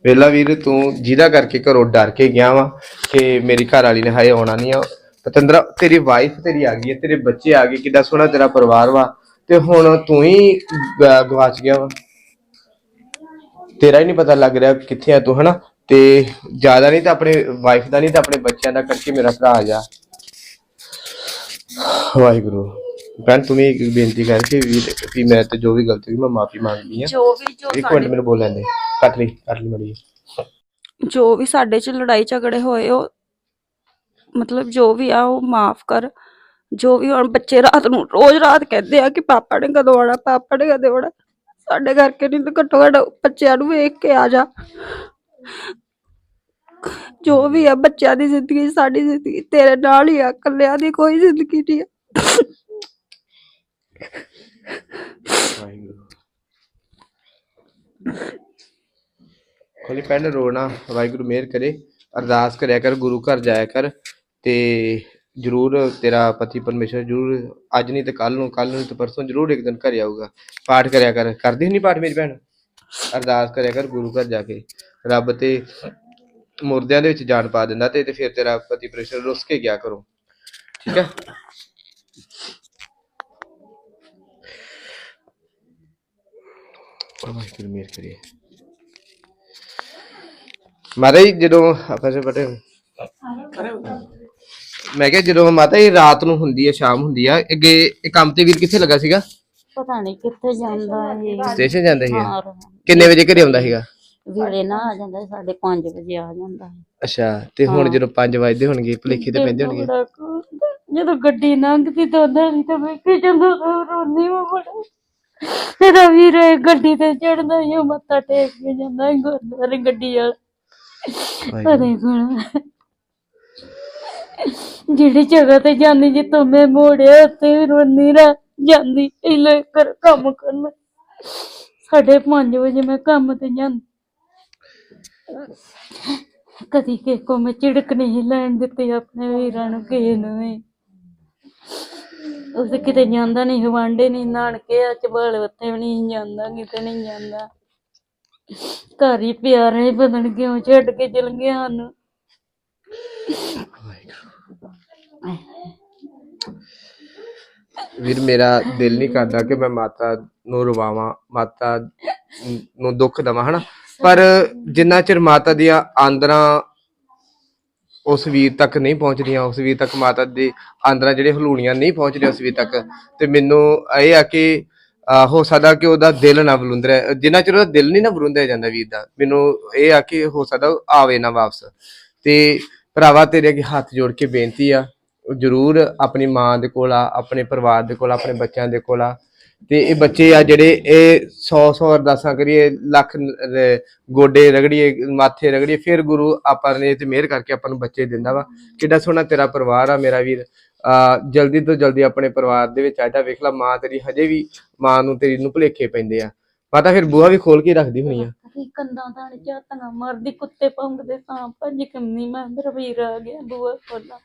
ਪਹਿਲਾ ਵੀਰ ਤੂੰ ਜਿਹਦਾ ਕਰਕੇ ਘਰੋਂ ਡਰ ਕੇ ਗਿਆ ਵਾ ਕਿ ਮੇਰੀ ਘਰ ਵਾਲੀ ਨੇ ਹਾਏ ਆਉਣਾ ਨਹੀਂ ਆ ਪਤੰਦਰਾ ਤੇਰੀ ਵਾਈਫ ਤੇਰੀ ਆ ਗਈ ਹੈ ਤੇਰੇ ਬੱਚੇ ਆ ਗਏ ਕਿੱਡਾ ਸੋਹਣਾ ਤੇਰਾ ਪਰਿਵਾਰ ਵਾ। ਤੇ ਹੁਣ ਤੂੰ ਹੀ ਗ- ਗਵਾਚ ਗਿਆ ਵਾ। ਤੇਰਾ ਹੀ ਨਹੀਂ ਪਤਾ ਲੱਗ ਰਿਹਾ ਕਿੱਥੇ ਆ ਤੂੰ ਹਨਾ? ਤੇ ਜ਼ਿਆਦਾ ਨਹੀਂ ਤਾਂ ਆਪਣੇ ਵਾਈਫ ਦਾ ਨਹੀਂ ਤਾਂ ਆਪਣੇ ਬੱਚਿਆਂ ਦਾ ਕਰਕੇ ਮੇਰਾ ਭਰਾ ਆ ਜਾ। ਵਾਹਿਗੁਰੂ। ਭੈਣ ਤੂੰ ਵੀ ਇੱਕ ਬੇਨਤੀ ਕਰਕੇ ਵੀ ਵੀ ਮੈਂ ਤੇ ਜੋ ਵੀ ਗਲਤੀ ਹੋਈ ਮੈਂ ਮਾਫੀ ਮੰਗਦੀ ਆ
ਜੋ ਵੀ ਜੋ
ਇੱਕ ਮਿੰਟ ਮੈਨੂੰ ਬੋਲਣ ਦੇ। ਕੱਟ ਲਈ ਕੱਟ ਲਈ ਮੜੀ।
ਜੋ ਵੀ ਸਾਡੇ 'ਚ ਲੜਾਈ ਝਗੜੇ ਹੋਏ ਉਹ ਮਤਲਬ ਜੋ ਵੀ ਆ ਉਹ ਮਾਫ ਕਰ। ਜੋ ਵੀ ਹੁਣ ਬੱਚੇ ਰਾਤ ਨੂੰ ਰੋਜ਼ ਰਾਤ ਕਹਿੰਦੇ ਆ ਕਿ ਪਾਪਾ ਨੇ ਕਦੋਂ ਆਉਣਾ, ਪਾਪਾ ਨੇ ਕਦੋਂ ਆਉਣਾ। ਸਾਡੇ ਕਰਕੇ ਨਹੀਂ ਤਾਂ ਘੱਟੋ ਘੱਟ ਬੱਚਿਆਂ ਨੂੰ ਵੇਖ ਕੇ ਆ ਜਾ। ਜੋ ਵੀ ਆ ਬੱਚਿਆਂ ਦੀ ਜ਼ਿੰਦਗੀ, ਸਾਡੀ ਜ਼ਿੰਦਗੀ, ਤੇਰੇ ਨਾਲ ਹੀ ਆ, ਇਕੱਲਿਆਂ ਦੀ ਕੋਈ ਜ਼ਿੰਦਗੀ ਨਹੀਂ ਆ।
ਖੋਲੀ ਪੈਣ ਰੋਣਾ, ਵਾਹਿਗੁਰੂ ਮਿਹਰ ਕਰੇ, ਅਰਦਾਸ ਕਰਿਆ ਕਰ, ਗੁਰੂ ਘਰ ਜਾਇਆ ਕਰ। ਤੇ ਜਰੂਰ ਤੇਰਾ ਪਤੀ ਪਰਮੇਸ਼ਰ ਜਰੂਰ ਅੱਜ ਨਹੀਂ ਤੇ ਕੱਲ ਨੂੰ ਕੱਲ ਨੂੰ ਤੇ ਪਰਸੋਂ ਜਰੂਰ ਇੱਕ ਦਿਨ ਘਰ ਆਊਗਾ। ਪਾਠ ਕਰਿਆ ਕਰ। ਕਰਦੀ ਨਹੀਂ ਪਾਠ ਮੇਰੀ ਭੈਣ? ਅਰਦਾਸ ਕਰਿਆ ਕਰ ਗੁਰੂ ਘਰ ਜਾ ਕੇ। ਰੱਬ ਤੇ ਮੁਰਦਿਆਂ ਦੇ ਵਿੱਚ ਜਾਨ ਪਾ ਦਿੰਦਾ ਤੇ ਤੇ ਫਿਰ ਤੇਰਾ ਪਤੀ ਪਰਮੇਸ਼ਰ ਰੁੱਸ ਕੇ ਗਿਆ ਕਰੋ ਠੀਕ ਹੈ? ਵਾਹਿਗੁਰੂ ਮਿਹਰ ਕਰੀਏ। ਮਾਤਾ ਜਦੋਂ ਆਪਾਂ ਸੇ ਬਟੇ ਮੈਂ ਕਿਹਾ ਜਦੋਂ ਮਾਤਾ ਜੀ ਰਾਤ ਨੂੰ ਹੁੰਦੀ ਹੈ ਸ਼ਾਮ ਹੁੰਦੀ ਆ ਅੱਗੇ ਇਹ ਕੰਮ ਤੇ ਵੀਰ ਕਿੱਥੇ ਲੱਗਾ ਸੀਗਾ?
ਪਤਾ ਨਹੀਂ ਕਿੱਥੇ ਜਾਂਦਾ ਇਹ।
ਸਟੇਸ਼ਨ ਜਾਂਦਾ ਸੀਗਾ?
ਮਾਰ
ਕਿੰਨੇ ਵਜੇ ਘਰੇ ਆਉਂਦਾ ਸੀਗਾ?
ਵੀਰੇ ਨਾ ਆ ਜਾਂਦਾ ਸਾਡੇ 5 ਵਜੇ ਆ ਜਾਂਦਾ ਹੈ
ਅੱਛਾ ਤੇ ਹੁਣ ਜਦੋਂ 5 ਵਜੇ ਹੋਣਗੇ ਭੁਲੇਖੇ ਤੇ ਪੈਂਦੇ ਹੋਣਗੇ।
ਬੜਾ। ਜਦੋਂ ਗੱਡੀ ਲੰਘਦੀ ਤਾਂ ਉਹਦਾ ਨਹੀਂ ਤਾਂ ਵੇਖੀ ਜਾਂਦਾ ਮੈਂ ਬੜਾ। ਤੇਰਾ ਵੀਰ ਇਹ ਗੱਡੀ ਤੇ ਚੜਦਾ ਹੀ ਮੱਥਾ ਟੇਕ ਕੇ ਜਾਂਦਾ ਗੁਰਦੁਆਰੇ ਗੱਡੀ ਵਾਲਾ। ਅਰੇ ਗੁਣਾ ਜਿਹੜੀ ਜਗ੍ਹਾ ਤੇ ਜਾਂਦੀ ਜਿੱਥੋਂ ਮੈਂ ਮੋੜਿਆ ਤੇ ਰੋਣੀ ਰਾ ਜਾਂਦੀ, ਇਲੇ ਕਰ ਕੰਮ ਕਰਨਾ। ਸਾਢੇ ਪੰਜ ਵਜੇ ਮੈਂ ਕੰਮ ਤੇ ਜਾਂਦੀ। ਕਦੀ ਕਿਸੇ ਕੋ ਮੈਂ ਝਿੜਕ ਨਹੀਂ ਲੈਣ ਦਿੱਤੀ ਆਪਣੇ ਵੀਰਾਂ ਨੂੰ ਕਿਸੇ ਨੂੰ ਵੀ। ਉਸ ਕਿਤੇ ਜਾਂਦਾ ਨਹੀਂ ਹਵਾਂਡੇ ਨਹੀਂ, ਨਾਨਕੇ ਆ, ਚਬਾਲ ਉੱਥੇ ਵੀ ਨਹੀਂ ਜਾਂਦਾ, ਕਿਤੇ ਨਹੀਂ ਜਾਂਦਾ। ਘਰ ਹੀ ਪਿਆਰੇ ਰਹੇ ਕਿਉਂ ਛੱਡ ਕੇ ਚਲ ਗਿਆ ਸਾਨੂੰ।
ਵੀਰ, ਮੇਰਾ ਦਿਲ ਨਹੀਂ ਕਰਦਾ ਕਿ ਮੈਂ ਮਾਤਾ ਨੂੰ ਰਵਾਵਾਂ, ਮਾਤਾ ਨੂੰ ਦੁੱਖ ਦਵਾਂ, ਹਨਾ? ਪਰ ਜਿੰਨਾ ਚਿਰ ਮਾਤਾ ਦੀਆਂ ਆਂਦਰਾਂ ਉਸ ਵੀਰ ਤੱਕ ਨਹੀਂ ਪਹੁੰਚਦੀਆਂ, ਉਸ ਵੀਰ ਤੱਕ ਮਾਤਾ ਦੇ ਆਂਦਰਾਂ ਜਿਹੜੇ ਹਲੂਣੀਆਂ ਨਹੀਂ ਪਹੁੰਚਦੀਆਂ ਉਸ ਵੀਰ ਤੱਕ, ਤੇ ਮੈਨੂੰ ਇਹ ਆ ਕਿ ਹੋ ਸਕਦਾ ਕਿ ਉਹਦਾ ਦਿਲ ਨਾ ਬਲੁੰਦਰਿਆ ਜਿੰਨਾ ਚਿਰ ਉਹਦਾ ਦਿਲ ਨਹੀਂ ਨਾ ਬਲੁੰਦਰਿਆ ਜਾਂਦਾ ਵੀਰ ਦਾ, ਮੈਨੂੰ ਇਹ ਆ ਕਿ ਹੋ ਸਕਦਾ ਆਵੇ ਨਾ ਵਾਪਸ। ਤੇ ਭਰਾਵਾ, ਤੇਰੇ ਅੱਗੇ ਹੱਥ ਜੋੜ ਕੇ ਬੇਨਤੀ ਆ ਜਰੂਰ ਆਪਣੀ ਮਾਂ ਦੇ ਕੋਲ ਆ, ਆਪਣੇ ਪਰਿਵਾਰ ਦੇ ਕੋਲ ਆਪਣੇ ਬੱਚਿਆਂ ਦੇ ਕੋਲ ਆ। ਤੇ ਇਹ ਬੱਚੇ ਆ ਜਿਹੜੇ ਇਹ 100 100 ਅਰਦਾਸਾਂ ਕਰੀਏ, ਲੱਖ ਗੋਡੇ ਰਗੜੀਏ, ਮਾਥੇ ਰਗੜੀਏ, ਫਿਰ ਗੁਰੂ ਆਪਾਂ ਨੇ ਤੇ ਮਿਹਰ ਕਰਕੇ ਆਪਾਂ ਨੂੰ ਬੱਚੇ ਦਿੰਦਾ ਵਾ। ਕਿੱਡਾ ਸੋਹਣਾ ਤੇਰਾ ਪਰਿਵਾਰ ਆ ਮੇਰਾ ਵੀਰ। ਜਲਦੀ ਤੋਂ ਜਲਦੀ ਆਪਣੇ ਪਰਿਵਾਰ ਦੇ ਵਿੱਚ ਆ ਜਾ, ਵੇਖ ਲਾ ਮਾਂ ਤੇਰੀ ਹਜੇ ਵੀ ਮਾਂ ਨੂੰ ਤੇਰੀ ਨੂੰ ਭੁਲੇਖੇ ਪੈਂਦੇ ਆ। ਮਾਤਾ ਫਿਰ ਬੂਹਾ ਵੀ ਖੋਲ ਕੇ ਰੱਖਦੀ ਹੋਣੀ ਆ।
ਕਦੀ ਕੰਦਾਂ ਤਾਂ ਝਾਤਾਂ ਮਾਰਦੀ ਕੁੱਤੇ ਭੌਂਕਦੇ ਤਾਂ ਭੱਜ ਕੰਨੀ ਮੈਂ, ਮੇਰਾ ਵੀਰ ਆ ਗਿਆ ਬੂਆ ਖੋਲਾ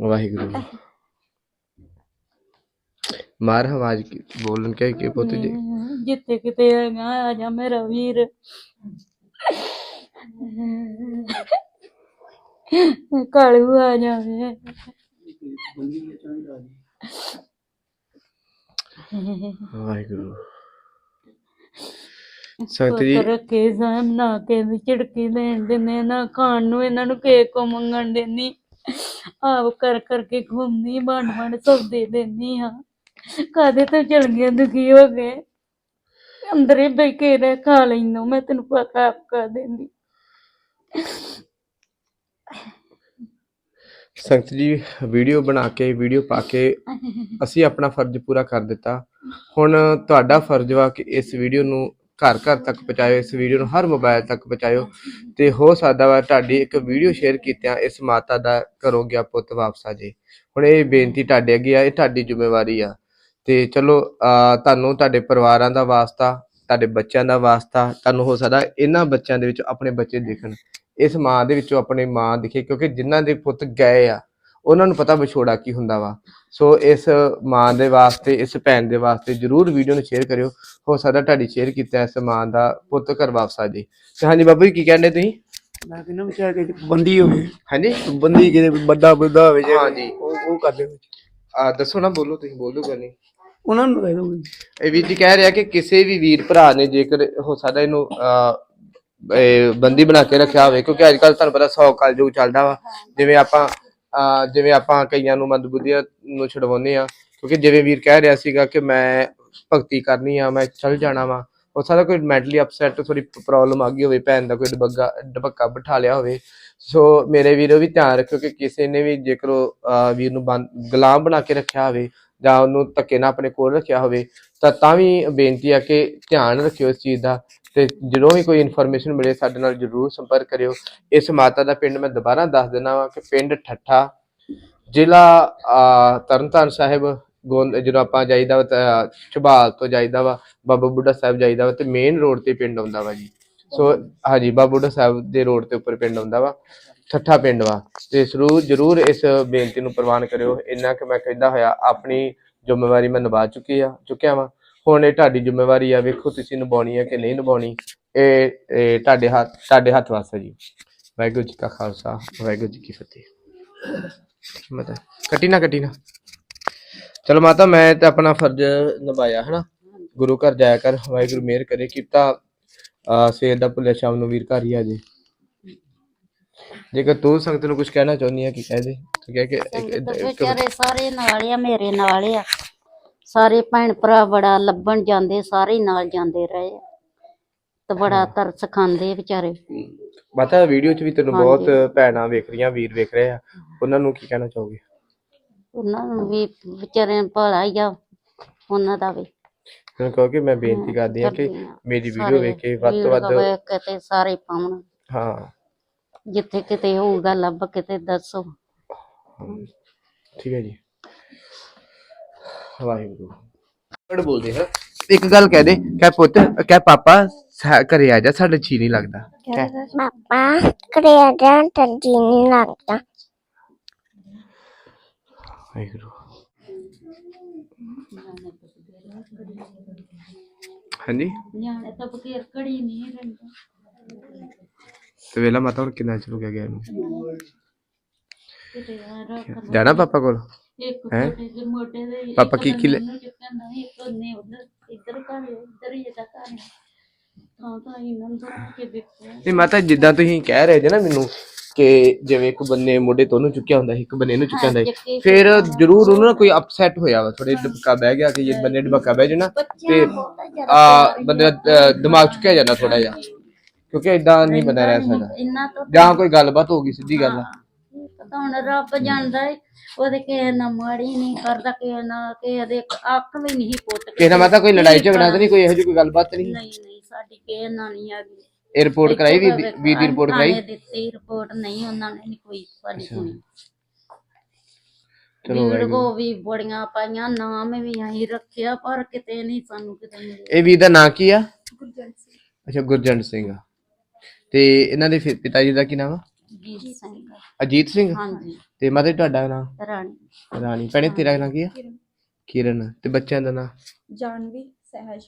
ਵਾਹਿਗੁਰੂ ਮਾਰ ਆਵਾਜ਼ ਕੀ- ਬੋਲਣ ਕੇ ਕਿ ਪੁੱਤ ਜੀ?
ਜਿੱਥੇ ਕਿਤੇ ਹੈਗਾ ਆ ਜਾ ਮੇਰਾ ਵੀਰ। ਕਾਲੂ ਆ ਜਾਵੇ।
ਵਾਹਿਗੁਰੂ। ਸੰਗਤ ਜੀ
ਰੱਖੇ ਸਾਮ ਨਾ ਕੇ ਵੀ ਝਿੜਕੀ ਦਿੰਦੇ ਨਾ ਖਾਣ ਨੂੰ ਇਹਨਾਂ ਨੂੰ ਕੇਕ ਕੋ ਮੰਗਣ ਦੇਣੀ ਆਪ ਕਰ ਕਰਕੇ ਘੁੰਮਦੀ ਬਣ ਬਣ ਸੌਦੇ ਦੇਣੀ ਹਾਂ। ਕਾਦੇ ਤੋਂ ਚਲ ਗਿਆ ਦੁਖੀ ਹੋ ਗਏ ਅੰਦਰੇ ਬੈ ਕੇ ਰਹਿ ਖਾ ਲੈਂਦਾ ਮੈਂ ਤੈਨੂੰ ਪਤਾ ਆਪ ਕਰ ਦਿੰਦੀ।
ਸੰਗਤ ਜੀ ਵੀਡੀਓ ਬਣਾ ਕੇ ਵੀਡੀਓ ਪਾ ਕੇ ਅਸੀਂ ਆਪਣਾ ਫਰਜ਼ ਪੂਰਾ ਕਰ ਦਿੱਤਾ। ਹੁਣ ਤੁਹਾਡਾ ਫਰਜ਼ ਵਾ ਕਿ ਇਸ ਵੀਡੀਓ ਨੂੰ ਘਰ ਘਰ ਤੱਕ ਪਹੁੰਚਾਇਓ, ਇਸ ਵੀਡੀਓ ਨੂੰ ਹਰ ਮੋਬਾਈਲ ਤੱਕ ਪਹੁੰਚਾਇਓ ਤੇ ਹੋ ਸਕਦਾ ਵਾ ਤੁਹਾਡੀ ਇੱਕ ਵੀਡੀਓ ਸ਼ੇਅਰ ਕੀਤਿਆਂ ਇਸ ਮਾਤਾ ਦਾ ਘਰੋਂ ਗਿਆ ਪੁੱਤ ਵਾਪਸ ਆ ਜੇ। ਹੁਣ ਇਹ ਬੇਨਤੀ ਤੁਹਾਡੇ ਅੱਗੇ ਆ, ਇਹ ਤੁਹਾਡੀ ਜ਼ਿੰਮੇਵਾਰੀ ਆ। ਤੇ ਚਲੋ ਅਹ ਤੁਹਾਨੂੰ ਤੁਹਾਡੇ ਪਰਿਵਾਰਾਂ ਦਾ ਵਾਸਤਾ, ਤੁਹਾਡੇ ਬੱਚਿਆਂ ਦਾ ਵਾਸਤਾ, ਤੁਹਾਨੂੰ ਹੋ ਸਕਦਾ ਇਹਨਾਂ ਬੱਚਿਆਂ ਦੇ ਵਿੱਚ ਆਪਣੇ ਬੱਚੇ ਦਿਖਣ। ਇਸ ਮਾਂ ਦੇ ਵਿੱਚੋਂ ਆਪਣੀ ਮਾਂ ਦਿਖੇ, ਕਿਉਂਕਿ ਜਿਨ੍ਹਾਂ ਦੇ ਪੁੱਤ ਗਏ ਆ ਉਹਨਾਂ ਨੂੰ ਪਤਾ ਵਿਛੋੜਾ ਕੀ ਹੁੰਦਾ ਵਾ। ਸੋ ਇਸ ਮਾਂ ਦੇ ਵਾਸਤੇ ਇਸ ਭੈਣ ਦੇ ਵਾਸਤੇ ਜਰੂਰ ਵੀਡੀਓ ਨੂੰ ਸ਼ੇਅਰ ਕਰਿਓ। ਹੋ ਸਕਦਾ ਤੁਹਾਡੀ ਸ਼ੇਅਰ ਕੀਤਾ ਇਸ ਮਾਂ ਦਾ ਪੁੱਤ ਘਰ ਵਾਪਸ ਆ ਜੇ। ਤੇ ਹਾਂਜੀ ਬਾਬੂ ਜੀ ਕੀ ਕਹਿੰਦੇ ਤੁਸੀਂ?
ਮੈਂ ਕਹਿੰਦਾ ਵਿਚਾਰ ਕੇ ਬੰਦੀ ਹੋਵੇ।
ਹਾਂਜੀ?
ਬੰਦੀ ਕਿਤੇ ਵੱਡਾ ਬੰਦਾ ਹੋਵੇ ਜੇ
ਹਾਂਜੀ।
ਉਹ ਉਹ ਕਰਦੇ
ਆ ਦੱਸੋ ਨਾ ਬੋਲੋ ਤੁਸੀਂ ਬੋਲੋ ਗੱਲ ਨਹੀਂ।
ਉਹਨਾਂ ਨੂੰ ਕਹਿ ਦੋ
ਇਹ ਵੀਰ ਜੀ ਕਹਿ ਰਿਹਾ ਕਿ ਕਿਸੇ ਵੀ ਵੀਰ ਭਰਾ ਨੇ ਜੇਕਰ ਹੋ ਸਕਦਾ ਇਹਨੂੰ ਅਹ, ਇਹ ਬੰਦੀ ਬਣਾ ਕੇ ਰੱਖਿਆ ਹੋਵੇ ਕਿਉਂਕਿ ਅੱਜ ਕੱਲ ਤੁਹਾਨੂੰ ਪਤਾ 100 ਕਾਲ ਜੋ ਚੱਲਦਾ ਵਾ। ਜਿਵੇਂ ਆਪਾਂ ਜਿਵੇਂ ਆਪਾਂ ਕਈਆਂ ਨੂੰ ਮੰਦਬੁੱਧੀਆਂ ਨੂੰ ਛਡਵਾਉਂਦੇ ਆ ਕਿਉਂਕਿ ਜਿਵੇਂ ਵੀਰ ਕਹਿ ਰਿਹਾ ਸੀਗਾ ਕਿ ਮੈਂ ਭਗਤੀ ਕਰਨੀ ਆ ਮੈਂ ਚੱਲ ਜਾਣਾ ਵਾ ਹੋ ਸਕਦਾ ਕੋਈ ਮੈਂਟਲੀ ਅਪਸੈਟ ਥੋੜੀ ਪ੍ਰੋਬਲਮ ਆ ਗਈ ਹੋਵੇ ਭੈਣ ਦਾ ਕੋਈ ਡਬੱਗਾ ਡਬੱਕਾ ਬਿਠਾ ਲਿਆ ਹੋਵੇ। ਸੋ ਮੇਰੇ ਵੀਰੋ ਵੀ ਧਿਆਨ ਰੱਖਿਓ ਕਿ ਕਿਸੇ ਨੇ ਵੀ ਜੇਕਰ ਉਹ, ਵੀਰ ਨੂੰ ਬੰਦ- ਗੁਲਾਮ ਬਣਾ ਕੇ ਰੱਖਿਆ ਹੋਵੇ ਜਾਂ ਉਹਨੂੰ ਧੱਕੇ ਨਾਲ ਆਪਣੇ ਕੋਲ ਰੱਖਿਆ ਹੋਵੇ ਤਾਂ ਤਾਂ ਵੀ ਬੇਨਤੀ ਆ ਕਿ ਧਿਆਨ ਰੱਖਿਓ ਇਸ ਚੀਜ਼ ਦਾ ਤੇ ਜਦੋਂ ਵੀ ਕੋਈ ਇਨਫੋਰਮੇਸ਼ਨ ਮਿਲੇ, ਸਾਡੇ ਨਾਲ ਜਰੂਰ ਸੰਪਰਕ ਕਰਿਓ। ਇਸ ਮਾਤਾ ਦਾ ਪਿੰਡ ਮੈਂ ਦੁਬਾਰਾ ਦੱਸ ਦਿੰਦਾ ਵਾਂ ਕਿ ਪਿੰਡ ਠੱਠਾ, ਜ਼ਿਲ੍ਹਾ ਤਰਨਤਾਰਨ ਸਾਹਿਬ ਗੋਂਦ ਜਦੋਂ ਆਪਾਂ ਜਾਈਦਾ ਵਾ ਤਾਂ ਝਬਾਲ ਤੋਂ ਜਾਈਦਾ ਵਾ, ਬਾਬਾ ਬੁੱਢਾ ਸਾਹਿਬ ਜਾਈਦਾ ਵਾ ਤੇ ਮੇਨ ਰੋਡ ਤੇ ਪਿੰਡ ਆਉਂਦਾ ਵਾ ਜੀ। ਸੋ, ਹਾਂਜੀ, ਬਾਬਾ ਬੁੱਢਾ ਸਾਹਿਬ ਦੇ ਰੋਡ ਤੇ ਉੱਪਰ ਪਿੰਡ ਆਉਂਦਾ ਵਾ, ਠੱਠਾ ਪਿੰਡ ਵਾ। ਤੇ ਜ਼ਰੂਰ, ਜਰੂਰ ਇਸ ਬੇਨਤੀ ਨੂੰ ਪ੍ਰਵਾਨ ਕਰਿਓ। ਇੰਨਾ ਕਿ ਮੈਂ ਕਹਿੰਦਾ ਹੋਇਆ, ਆਪਣੀ ਜ਼ਿੰਮੇਵਾਰੀ ਮੈਂ ਨਿਭਾ ਚੁੱਕੀ ਆ, ਚੁੱਕਿਆ ਵਾਂ। ਹੁਣ ਇਹ ਤੁਹਾਡੀ ਜ਼ਿੰਮੇਵਾਰੀ ਆ ਵੇਖੋ ਤੁਸੀਂ ਨਿਭਾਉਣੀ ਹੈ ਕਿ ਨਹੀਂ ਨਿਭਾਉਣੀ। ਇਹ ਤੁਹਾਡੇ ਹੱਥ ਤੁਹਾਡੇ ਹੱਥ ਵਾਸਤੇ ਜੀ। ਵਾਹਿਗੁਰੂ ਜੀ ਕਾ ਖਾਲਸਾ ਵਾਹਿਗੁਰੂ ਜੀ ਕੀ ਫਤਿਹ। ਮਾਤਾ ਕੱਟੀ ਨਾ ਕੱਟੀ ਨਾ। ਚਲੋ ਮਾਤਾ ਮੈਂ ਤੇ ਆਪਣਾ ਫਰਜ਼ ਨਿਭਾਇਆ ਹਨਾ? ਗੁਰੂ ਘਰ ਜਾਇਆ ਕਰ ਵਾਹਿਗੁਰੂ ਮਿਹਰ ਕਰੇ ਕੀਤਾ ਆ ਸਵੇਰ ਦਾ ਭੁੱਲਿਆ ਸ਼ਾਮ ਨੂੰ ਵੀਰ ਘਰ ਹੀ ਆ ਜੇ। ਜੇਕਰ ਤੂੰ ਸੰਗਤ ਨੂੰ ਕੁਝ ਕਹਿਣਾ ਚਾਹੁੰਦੀ ਹੈ ਕਿ ਕਹਿ ਦੇ? ਤੂੰ ਕਹਿ ਕੇ
ਸਾਰੇ ਨਾਲ ਆ ਮੇਰੇ ਨਾਲ ਆ। ਸਾਰੇ ਭੈਣ ਭਰਾ ਬੜਾ ਲੱਭਣ ਜਾਂਦੇ ਸਾਰੇ ਹੀ ਨਾਲ ਜਾਂਦੇ ਰਹੇ ਆ। ਤੇ ਬੜਾ ਤਰਸ ਖਾਂਦੇ ਵਿਚਾਰੇ।
ਮਾਤਾ ਵੀਡੀਓ 'ਚ ਵੀ ਤੈਨੂੰ ਬਹੁਤ ਭੈਣਾਂ ਵੇਖ ਰਹੀਆਂ ਵੀਰ ਵੇਖ ਰਹੇ ਆ। ਉਹਨਾਂ ਨੂੰ ਕੀ ਕਹਿਣਾ ਚਾਹੋਗੇ?
ਉਹਨਾਂ ਨੂੰ ਵੀ ਵਿਚਾਰੇ ਭਲਾ ਹੀ ਆ ਉਹਨਾਂ ਦਾ ਵੀ।
ਉਹਨਾਂ ਕਹੋ ਕਿ ਮੈਂ ਬੇਨਤੀ ਕਰਦੀ ਹਾਂ ਕਿ
ਕਰਦੀ ਹਾਂ।
ਮੇਰੀ ਵੀਡੀਓ ਵੇਖ ਕੇ ਵੱਧ ਤੋਂ ਵੱਧ
ਵੇਖ ਕੇ ਤੇ ਸਾਰੇ ਪਾਉਣ।
ਹਾਂ।
ਜਿੱਥੇ ਕਿਤੇ ਹੋਊਗਾ ਲੱਭ ਕਿਤੇ ਦੱਸੋ।
ਠੀਕ ਹੈ ਜੀ। ਵਾਹਿਗੁਰੂ। ਪੜ ਬੋਲਦੇ ਹਾਂ ਇੱਕ ਗੱਲ ਕਹਿ ਦੇ ਕਹਿ ਪੁੱਤ ਕਹਿ ਪਾਪਾ ਸਾ- ਘਰੇ ਆ ਜਾ ਸਾਡਾ ਜੀ ਨਹੀਂ ਲੱਗਦਾ। ਕਹਿ
ਪਾਪਾ ਕਰਿਆ ਜਾਂ ਤੰਜੀ ਨਹੀਂ ਲੱਗਦਾ।
ਵਾਹਿਗੁਰੂ। ਹਾਂਜੀ?
ਨਿਆਣੇ ਤਾਂ ਬਗੈਰ ਘੜੀ ਨਹੀਂ ਰਹਿੰਦਾ
ਤੇ ਵੇਲਾ ਮਾਤਾ ਹੁਣ ਕਿੰਨਾ ਚਿਰ ਹੋ ਗਿਆ ਗਿਆ ਨੂੰ
ਕਿਤੇ ਰੱਖ ਲਓ।
ਜਾਣਾ ਪਾਪਾ ਕੋਲ?
ਇੱਕ
ਹੈਂ?
ਛੋਟੇ ਜਿਹੇ ਮੋਢੇ ਦੇ ਇੱਕ
ਪਾਪਾ ਕੀ- ਕੀ ਲੈ-
ਬੰਨੇ ਨੂੰ ਚੁੱਕਣ ਦਾ ਇੱਕ ਨੇ ਉਧਰ ਇੱਧਰ ਘਰ ਇੱਧਰ ਹੀ ਇਹਦਾ ਘਰ ਤਾਂ ਤਾਂ ਇਹਨਾਂ ਨੂੰ ਦੇਖ ਕੇ ਦੇਖੋ
ਨਹੀਂ ਮਾਤਾ ਜਿੱਦਾਂ ਤੁਸੀਂ ਕਹਿ ਰਹੇ ਜੇ ਨਾ ਮੈਨੂੰ ਕਿ ਜਿਵੇਂ ਇੱਕ ਬੰਨੇ ਮੋਢੇ ਤੋਂ ਉਹਨੂੰ ਚੁੱਕਿਆ ਹੁੰਦਾ ਸੀ ਇੱਕ ਬੰਨੇ ਇਹਨੂੰ ਚੁੱਕਿਆ ਹੁੰਦਾ ਸੀ ਫਿਰ ਜ਼ਰੂਰ ਉਹਨੂੰ ਨਾ ਕੋਈ ਅਪਸੈਟ ਹੋਇਆ ਵਾ ਥੋੜੇ ਡਬਕਾ ਬਹਿ ਗਿਆ ਕਿ ਜੇ ਬੰਨੇ ਡਬਕਾ ਬਹਿ ਜੇ ਨਾ ਤੇ ਆ ਬੰਦੇ ਦਾ ਅ, ਦਿਮਾਗ ਚੁੱਕਿਆ ਜਾਂਦਾ ਥੋੜਾ ਜਿਹਾ ਕਿਉਂਕਿ ਇਦਾਂ ਨਹੀਂ ਬੰਦਾ ਰਹਿ ਸਕਦਾ।
ਤਾਂ
ਜਾਂ ਕੋਈ ਗੱਲਬਾਤ ਹੋ ਗਈ ਸਿੱਧੀ ਗੱਲ ਆ।
ਪਤਾ ਹੁਣ ਰੱਬ ਜਾਣਦਾ ਏ ਉਹਦੇ ਕਿਸੇ ਨਾਲ ਮਾੜੀ ਨਹੀਂ ਕਰਦਾ ਕਿਸੇ ਨਾਲ ਕਿਸੇ ਦੇ ਅੱਖ ਵੀ ਨਹੀਂ ਪੁੱਟ
ਕਿਸੇ ਨਾਲ ਮਾਤਾ ਕੋਈ ਲੜਾਈ ਝਗੜਾ ਤਾਂ ਨਹੀਂ ਕੋਈ ਇਹੋ ਜਿਹੀ ਕੋਈ ਗੱਲਬਾਤ ਤਾਂ ਨਹੀਂ?
ਨਹੀਂ ਨਹੀਂ ਸਾਡੀ ਕਿਸੇ ਨਾਲ ਨਹੀਂ ਆ ਗਈ
ਇਹ ਰਿਪੋਰਟ ਕਰਾਈ ਵੀ ਵੀ ਦੀ ਰਿਪੋਰਟ ਕਰਾਈ?
ਦਿੱਤੀ ਰਿਪੋਰਟ ਨਹੀਂ ਉਹਨਾਂ ਨੇ ਨਹੀਂ ਕੋਈ ਸਾਡੀ ਸੁਣੀ।
ਚਲੋ
ਵੀਡੀਓ ਵੀ ਬੜੀਆਂ ਪਾਈਆਂ ਨਾਮ ਵੀ ਅਸੀਂ ਰੱਖਿਆ ਪਰ ਕਿਤੇ ਨਹੀਂ ਸਾਨੂੰ ਕਿਤੇ ਮਿਲਿਆ।
ਇਹ ਵੀਰ ਦਾ ਨਾਂ ਕੀ ਆ? ਅੱਛਾ ਗੁਰਜੰਟ ਸਿੰਘ ਆ। ਤੇ ਇਹਨਾਂ ਦੇ ਫਿਰ ਪਿਤਾ ਜੀ ਦਾ ਕੀ ਨਾਮ ਆ?
ਜੀ ਸਿੰਘ।
ਅਜੀਤ ਸਿੰਘ?
ਹਾਂਜੀ।
ਤੇ ਮਾਤਾ ਜੀ ਤੁਹਾਡਾ ਨਾਮ?
ਰਾਣੀ।
ਰਾਣੀ। ਭੈਣੇ ਤੇਰਾ ਨਾਂ ਕੀ ਆ? ਕਿਰਨ। ਤੇ ਬੱਚਿਆਂ ਦਾ ਨਾਂ
ਜਾਨਵੀ ਸਹਿਜ।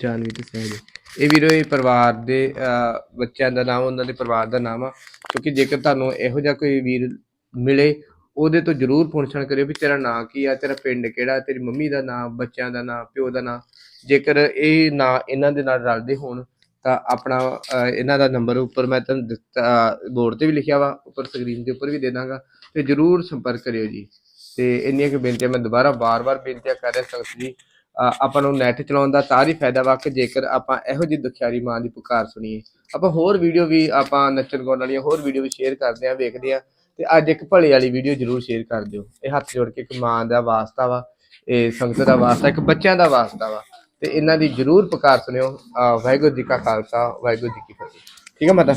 ਜਾਨਵੀ ਤੇ ਸਹਿਜ। ਇਹ ਵੀਰੋ ਇਹ ਪਰਿਵਾਰ ਦੇ ਅਹ, ਬੱਚਿਆਂ ਦਾ ਨਾਮ ਉਹਨਾਂ ਦੇ ਪਰਿਵਾਰ ਦਾ ਨਾਮ ਆ। ਕਿਉਂਕਿ ਜੇਕਰ ਤੁਹਾਨੂੰ ਇਹੋ ਜਿਹਾ ਕੋਈ ਵੀਰ ਮਿਲੇ ਉਹਦੇ ਤੋਂ ਜਰੂਰ ਪੁੱਛਣ ਕਰਿਓ ਵੀ ਤੇਰਾ ਨਾਂ ਕੀ ਆ ਤੇਰਾ ਪਿੰਡ ਕਿਹੜਾ ਤੇਰੀ ਮੰਮੀ ਦਾ ਨਾਮ ਬੱਚਿਆਂ ਦਾ ਨਾਮ ਪਿਓ ਦਾ ਨਾਮ ਜੇਕਰ ਇਹ ਨਾਂ ਇਹਨਾਂ ਦੇ ਨਾਲ ਰਲਦੇ ਹੋਣ ਤਾਂ ਆਪਣਾ ਇਹਨਾਂ ਦਾ ਨੰਬਰ ਉੱਪਰ ਮੈਂ ਤੁਹਾਨੂੰ ਦਿੱਤਾ ਬੋਰਡ ਤੇ ਵੀ ਲਿਖਿਆ ਵਾ, ਉੱਪਰ ਸਕਰੀਨ ਦੇ ਉੱਪਰ ਵੀ ਦੇ ਦਾਂਗਾ, ਤੇ ਜਰੂਰ ਸੰਪਰਕ ਕਰਿਓ ਜੀ। ਤੇ ਇੰਨੀਆਂ ਕਿ ਬੇਨਤੀਆਂ, ਮੈਂ ਦੁਬਾਰਾ ਬਾਰ-ਬਾਰ ਬੇਨਤੀਆਂ ਕਰ ਰਿਹਾ ਸੰਗਤ ਜੀ ਆਪਾਂ ਨੂੰ ਨੈਟ ਚਲਾਉਣ ਦਾ ਤਾਂ ਹੀ ਫਾਇਦਾ ਵਾ ਕਿ ਜੇਕਰ ਆਪਾਂ ਇਹੋ ਜਿਹੀ ਦੁਖਿਆਰੀ ਮਾਂ ਦੀ ਪੁਕਾਰ ਸੁਣੀਏ। ਆਪਾਂ ਹੋਰ ਵੀਡੀਓ ਵੀ ਆਪਾਂ ਨੱਚਣ ਗਾਉਣ ਵਾਲੀਆਂ ਹੋਰ ਵੀਡੀਓ ਵੀ ਸ਼ੇਅਰ ਕਰਦੇ ਆਂ ਵੇਖਦੇ ਆਂ ਤੇ ਅੱਜ ਇੱਕ ਭਲੇ ਵਾਲੀ ਵੀਡੀਓ ਜਰੂਰ ਸ਼ੇਅਰ ਕਰ ਦਿਓ। ਇਹ ਹੱਥ ਜੋੜ ਕੇ ਇੱਕ ਮਾਂ ਦਾ ਵਾਸਤਾ ਵਾ, ਇਹ ਸੰਗਤ ਦਾ ਵਾਸਤਾ, ਇੱਕ ਬੱਚਿਆਂ ਦਾ ਵਾਸਤਾ ਵਾ। ਤੇ ਇਹਨਾਂ ਦੀ ਜਰੂਰ ਪੁਕਾਰ ਸੁਣਿਓ। ਵਾਹਿਗੁਰੂ ਜੀ ਕਾ ਖਾਲਸਾ ਵਾਹਿਗੁਰੂ ਜੀ ਕੀ ਫਤਿਹ। ਠੀਕ ਹੈ ਮਾਤਾ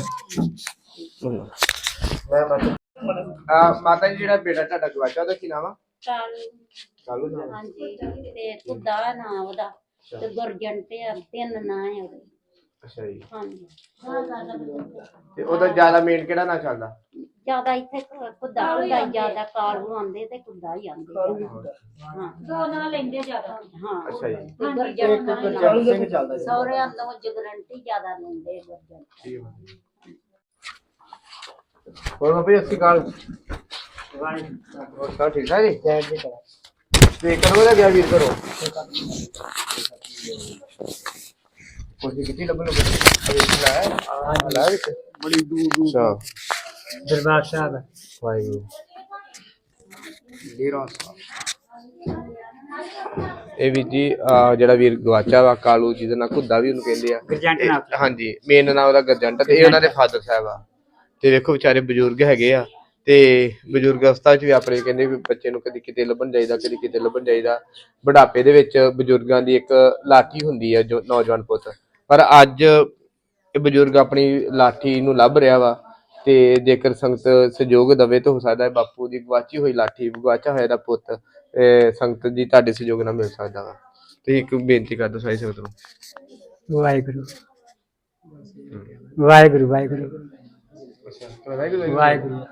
ਮੈਂ ਮਾਤਾ ਆ ਮਾਤਾ ਜੀ ਜਿਹੜਾ ਬੇਟਾ ਤੁਹਾਡਾ ਗਵਾਚਾ ਉਹਦਾ ਕੀ ਨਾਮ ਆ? ਕਾਲੂ ਨਾਮ।
ਹਾਂਜੀ ਤੇ ਕੁੱਦਾ ਨਾਂ ਉਹਦਾ ਤੇ ਗੁਰਜੰਟ ਆ ਤਿੰਨ ਨਾਂ ਆ ਉਹਦੇ।
ਅੱਛਾ ਜੀ।
ਹਾਂਜੀ।
ਤੇ ਉਹਦਾ ਜ਼ਿਆਦਾ ਮੇਨ ਕਿਹੜਾ ਨਾਂ ਚੱਲਦਾ?
ਜ਼ਿਆਦਾ ਇੱਥੇ ਕੁ- ਕੁੱਦਾ ਕੁੱਦਾ ਜ਼ਿਆਦਾ ਕਾਲੂ ਆਂਦੇ ਤੇ ਕੁੱਦਾ ਹੀ ਆਂਦੇ ਹਾਂ ਦੋ ਨਾਂ ਲੈਂਦੇ ਜ਼ਿਆਦਾ। ਹਾਂ
ਅੱਛਾ ਜੀ।
ਤੇ ਗੁਰਜੰਟ
ਗੁਰਜੰਟ ਸਿੰਘ ਚੱਲਦਾ ਜੀ।
ਸੌਰਿਆਂ ਤੋਂ ਜਗਰੰਟੀ ਜ਼ਿਆਦਾ ਲੈਂਦੇ ਗੁਰਜੰਟ
ਹੋਰ ਬਾਬਾ ਜੀ ਅਸੀਂ ਕਾਲ ਹੋਰ ਸਭ ਠੀਕ ਠਾਕ ਜੀ? ਤੇ ਕਰੋ ਦਾ ਗਿਆ ਵੀਰ ਕਰੋ ਕੋਈ ਕਿੱਥੇ ਲੱਭਣ ਲੱਭਣ ਅਰੇ ਲਾਇਆ? ਆ ਲਾਇਆ ਵਿੱਚ?
ਬੜੀ ਦੂਰ ਦੂਰ
ਅੱਛਾ
ਦਰਬਾਰ ਸਾਹਿਬ।
ਵਾਹਿਗੁਰੂ।
ਡੇਰਾ ਸਾਹਿਬ
ਇਹ ਵੀ ਜੀ ਜਿਹੜਾ ਵੀਰ ਗਵਾਚਾ ਵਾ ਕਾਲੂ ਜਿਹਦਾ ਨਾਂ ਖੁੱਦਾ ਵੀ ਉਹਨੂੰ ਕਹਿੰਦੇ ਆ।
ਗਰਜੰਟ ਨਾਲ
ਇਹ- ਹਾਂਜੀ ਮੇਨ ਨਾਂ ਉਹਦਾ ਗਰਜੰਟ ਤੇ ਇਹ ਉਹਨਾਂ ਦੇ ਫਾਦਰ ਸਾਹਿਬ ਆ। ਤੇ ਵੇਖੋ ਵਿਚਾਰੇ ਬਜ਼ੁਰਗ ਹੈਗੇ ਆ। ਤੇ ਬਜ਼ੁਰਗ ਅਵਸਥਾ 'ਚ ਵੀ ਆਪਣੇ ਕਹਿੰਦੇ ਵੀ ਬੱਚੇ ਨੂੰ ਕਦੀ ਕਿਤੇ ਲੱਭਣ ਜਾਈਦਾ ਕਦੀ ਕਿਤੇ ਲੱਭਣ ਜਾਈਦਾ। ਬੁਢਾਪੇ ਦੇ ਵਿੱਚ ਬਜ਼ੁਰਗਾਂ ਦੀ ਇੱਕ ਲਾਠੀ ਹੁੰਦੀ ਹੈ ਜੋ ਨੌਜਵਾਨ ਪੁੱਤ। ਪਰ ਅੱਜ ਇਹ ਬਜ਼ੁਰਗ ਆਪਣੀ ਲਾਠੀ ਨੂੰ ਲੱਭ ਰਿਹਾ ਵਾ। ਤੇ ਜੇਕਰ ਸੰਗਤ ਸਹਿਯੋਗ ਦਵੇ ਤਾਂ ਹੋ ਸਕਦਾ ਹੈ ਬਾਪੂ ਦੀ ਗਵਾਚੀ ਹੋਈ ਲਾਠੀ ਗਵਾਚਾ ਹੋਇਆ ਦਾ ਪੁੱਤ ਸੰਗਤ ਜੀ ਤੁਹਾਡੇ ਸਹਿਯੋਗ ਨਾਲ ਮਿਲ ਸਕਦਾ ਵਾ। ਤੁਸੀਂ ਇੱਕ ਬੇਨਤੀ ਕਰ ਦਿਓ ਸਾਰੀ ਸੰਗਤ ਨੂੰ।
ਵਾਹਿਗੁਰੂ। ਵਾਹਿਗੁਰੂ ਵਾਹਿਗੁਰੂ। ਵਾਹਿਗੁਰੂ।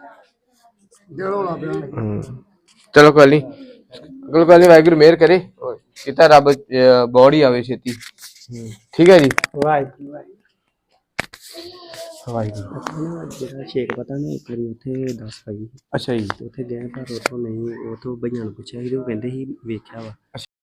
ਦਿਲੋਂ ਲਾ
ਚਲੋ ਕੋਈ ਨਹੀਂ। ਕੋਈ ਗੱਲ ਨਹੀਂ ਵਾਹਿਗੁਰੂ ਮਿਹਰ ਕਰੇ। ਕਿਤਾ ਰੱਬ ਬੋੜੀ ਆਵੇ ਛੇਤੀ। ਠੀਕ ਹੈ ਜੀ।
ਵਾਹਿਗੁਰੂ। ਵਾਹਿਗੁਰੂ
ਜਿਹੜਾ ਸ਼ੇਕ ਪਤਾ ਨਾ ਇੱਕ ਵਾਰੀ ਉੱਥੇ ਦੱਸ ਪਾਈ
ਅੱਛਾ ਜੀ।
ਉੱਥੇ ਗਏ ਪਰ ਉੱਥੋਂ ਨਹੀਂ ਉੱਥੋਂ ਭਈਆਂ ਨੂੰ ਪੁੱਛਿਆ ਸੀ ਤੇ ਉਹ ਕਹਿੰਦੇ ਸੀ ਵੇਖਿਆ ਵਾ।